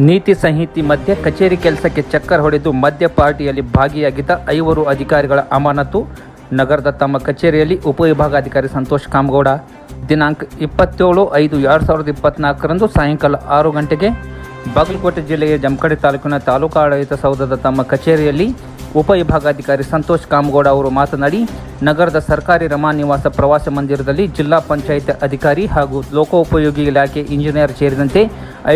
ನೀತಿ ಸಂಹಿತೆ ಮಧ್ಯೆ ಕಚೇರಿ ಕೆಲಸಕ್ಕೆ ಚಕ್ಕರ್ ಹೊಡೆದು ಮದ್ಯ ಪಾರ್ಟಿಯಲ್ಲಿ ಭಾಗಿಯಾಗಿದ್ದ ಐವರು ಅಧಿಕಾರಿಗಳ ಅಮಾನತು. ನಗರದ ತಮ್ಮ ಕಚೇರಿಯಲ್ಲಿ ಉಪವಿಭಾಗಾಧಿಕಾರಿ ಸಂತೋಷ್ ಕಾಮಗೌಡ. ದಿನಾಂಕ ಇಪ್ಪತ್ತೇಳು ಐದು ಎರಡು ಸಾವಿರದ ಇಪ್ಪತ್ನಾಲ್ಕರಂದು ಸಾಯಂಕಾಲ ಆರು ಗಂಟೆಗೆ ಬಾಗಲಕೋಟೆ ಜಿಲ್ಲೆಯ ಜಮಖಂಡಿ ತಾಲೂಕಿನ ತಾಲೂಕು ಆಡಳಿತ ಸೌಧದ ತಮ್ಮ ಕಚೇರಿಯಲ್ಲಿ ಉಪವಿಭಾಗಾಧಿಕಾರಿ ಸಂತೋಷ್ ಕಾಮಗೌಡ ಅವರು ಮಾತನಾಡಿ, ನಗರದ ಸರ್ಕಾರಿ ರಮಾ ನಿವಾಸ ಪ್ರವಾಸ ಮಂದಿರದಲ್ಲಿ ಜಿಲ್ಲಾ ಪಂಚಾಯತ್ ಅಧಿಕಾರಿ ಹಾಗೂ ಲೋಕೋಪಯೋಗಿ ಇಲಾಖೆ ಇಂಜಿನಿಯರ್ ಸೇರಿದಂತೆ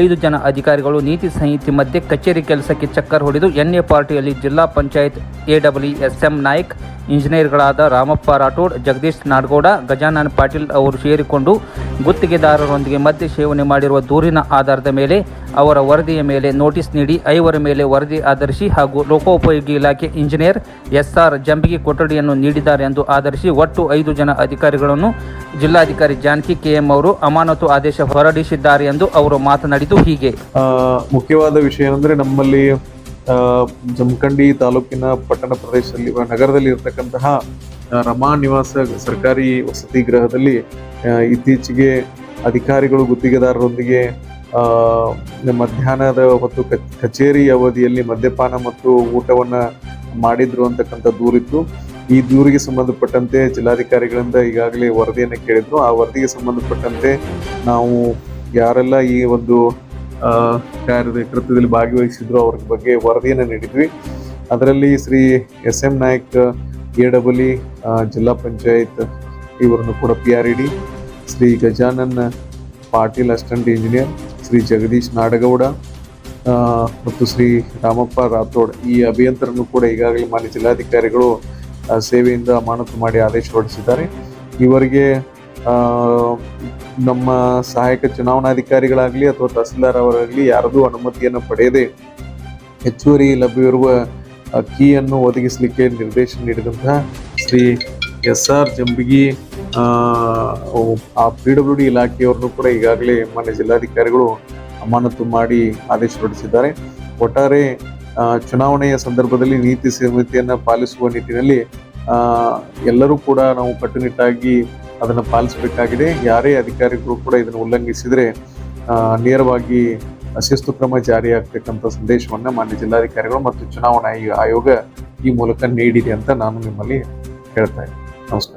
ಐದು ಜನ ಅಧಿಕಾರಿಗಳು ನೀತಿ ಸಂಹಿತೆ ಮಧ್ಯೆ ಕಚೇರಿ ಕೆಲಸಕ್ಕೆ ಚಕ್ಕರ್ ಹೊಡೆದು ಎನ್ಎ ಪಾರ್ಟಿಯಲ್ಲಿ Zilla panchayat A W S M Naik ಇಂಜಿನಿಯರ್ಗಳಾದ Ramappa Rathod, Jagadish Nadagouda, Gajanan Patil ಅವರು ಸೇರಿಕೊಂಡು ಗುತ್ತಿಗೆದಾರರೊಂದಿಗೆ ಮದ್ಯ ಸೇವನೆ ಮಾಡಿರುವ ದೂರಿನ ಆಧಾರದ ಮೇಲೆ ಅವರ ವರದಿಯ ಮೇಲೆ ನೋಟಿಸ್ ನೀಡಿ ಐವರ ಮೇಲೆ ವರದಿ ಆಧರಿಸಿ ಹಾಗೂ ಲೋಕೋಪಯೋಗಿ ಇಲಾಖೆ ಇಂಜಿನಿಯರ್ ಎಸ್ಆರ್ ಜಂಬಿಗೆ ಕೊಠಡಿಯನ್ನು ನೀಡಿದ್ದಾರೆ ಎಂದು ಆಧರಿಸಿ ಒಟ್ಟು ಐದು ಜನ ಅಧಿಕಾರಿಗಳನ್ನು ಜಿಲ್ಲಾಧಿಕಾರಿ ಜಾನಕಿ ಕೆಎಂ ಅವರು ಅಮಾನತು ಆದೇಶ ಹೊರಡಿಸಿದ್ದಾರೆ ಎಂದು ಅವರು ಮಾತನಾಡಿದ್ದು ಹೀಗೆ. ಮುಖ್ಯವಾದ ವಿಷಯ ಏನಂದ್ರೆ ನಮ್ಮಲ್ಲಿ ಜಮಖಂಡಿ ತಾಲೂಕಿನ ಪಟ್ಟಣ ಪ್ರದೇಶದಲ್ಲಿ ನಗರದಲ್ಲಿ ಇರತಕ್ಕಂತಹ ರಮಾ ನಿವಾಸ ಸರ್ಕಾರಿ ವಸತಿ ಗೃಹದಲ್ಲಿ ಇತ್ತೀಚೆಗೆ ಅಧಿಕಾರಿಗಳು, ಗುತ್ತಿಗೆದಾರರೊಂದಿಗೆ ಮಧ್ಯಾಹ್ನದ ಮತ್ತು ಕಚೇರಿ ಅವಧಿಯಲ್ಲಿ ಮದ್ಯಪಾನ ಮತ್ತು ಊಟವನ್ನು ಮಾಡಿದ್ರು ಅಂತಕ್ಕಂಥ ದೂರಿತ್ತು. ಈ ದೂರಿಗೆ ಸಂಬಂಧಪಟ್ಟಂತೆ ಜಿಲ್ಲಾಧಿಕಾರಿಗಳಿಂದ ಈಗಾಗಲೇ ವರದಿಯನ್ನು ಕೇಳಿದ್ರು. ಆ ವರದಿಗೆ ಸಂಬಂಧಪಟ್ಟಂತೆ ನಾವು ಯಾರೆಲ್ಲ ಈ ಒಂದು ಕಾರ್ಯದ ಕೃತ್ಯದಲ್ಲಿ ಭಾಗವಹಿಸಿದ್ರು, ಅವ್ರ ಬಗ್ಗೆ ವರದಿಯನ್ನು ನೀಡಿದ್ವಿ. ಅದರಲ್ಲಿ Shri S M Naik, A W Zilla panchayat ಇವರನ್ನು ಕೂಡ P R E D Shri Gajanan Patil assistant engineer, Shri Jagadish Nadagouda ಮತ್ತು ಶ್ರೀ ರಾಮಪ್ಪ ರಾಥೋಡ್ ಈ ಅಭಿಯಂತರನ್ನು ಕೂಡ ಈಗಾಗಲೇ ಮಾನ್ಯ ಜಿಲ್ಲಾಧಿಕಾರಿಗಳು ಸೇವೆಯಿಂದ ಅಮಾನತು ಮಾಡಿ ಆದೇಶ ಹೊರಡಿಸಿದ್ದಾರೆ. ಇವರಿಗೆ ನಮ್ಮ ಸಹಾಯಕ ಚುನಾವಣಾಧಿಕಾರಿಗಳಾಗಲಿ ಅಥವಾ ತಹಸೀಲ್ದಾರ್ ಅವರಾಗಲಿ ಯಾರದೂ ಅನುಮತಿಯನ್ನು ಪಡೆಯದೆ ಹೆಚ್ಚುವರಿ ಲಭ್ಯವಿರುವ ಕೀಯನ್ನು ಒದಗಿಸಲಿಕ್ಕೆ ನಿರ್ದೇಶನ ನೀಡಿದಂತಹ ಶ್ರೀ ಎಸ್ ಆರ್ ಜಂಬಿಗಿ ಆ, ಪಿ ಡಬ್ಲ್ಯೂ ಡಿ ಇಲಾಖೆಯವರನ್ನು ಕೂಡ ಈಗಾಗಲೇ ಮಾನ್ಯ ಜಿಲ್ಲಾಧಿಕಾರಿಗಳು ಅಮಾನತು ಮಾಡಿ ಆದೇಶ ಹೊರಡಿಸಿದ್ದಾರೆ. ಒಟ್ಟಾರೆ ಚುನಾವಣೆಯ ಸಂದರ್ಭದಲ್ಲಿ ನೀತಿ ಸಂಹಿತೆಯನ್ನು ಪಾಲಿಸುವ ನಿಟ್ಟಿನಲ್ಲಿ ಎಲ್ಲರೂ ಕೂಡ ನಾವು ಕಟ್ಟುನಿಟ್ಟಾಗಿ ಅದನ್ನು ಪಾಲಿಸಬೇಕಾಗಿದೆ. ಯಾರೇ ಅಧಿಕಾರಿಗಳು ಕೂಡ ಇದನ್ನು ಉಲ್ಲಂಘಿಸಿದರೆ ನೇರವಾಗಿ ಶಿಸ್ತು ಕ್ರಮ ಜಾರಿಯಾಗ್ತಕ್ಕಂಥ ಸಂದೇಶವನ್ನು ಮಾನ್ಯ ಜಿಲ್ಲಾಧಿಕಾರಿಗಳು ಮತ್ತು ಚುನಾವಣಾ ಆಯೋಗ ಈ ಮೂಲಕ ನೀಡಿದೆ ಅಂತ ನಾನು ನಿಮ್ಮಲ್ಲಿ ಹೇಳ್ತಾ ಇದ್ದೀನಿ. ನಮಸ್ಕಾರ.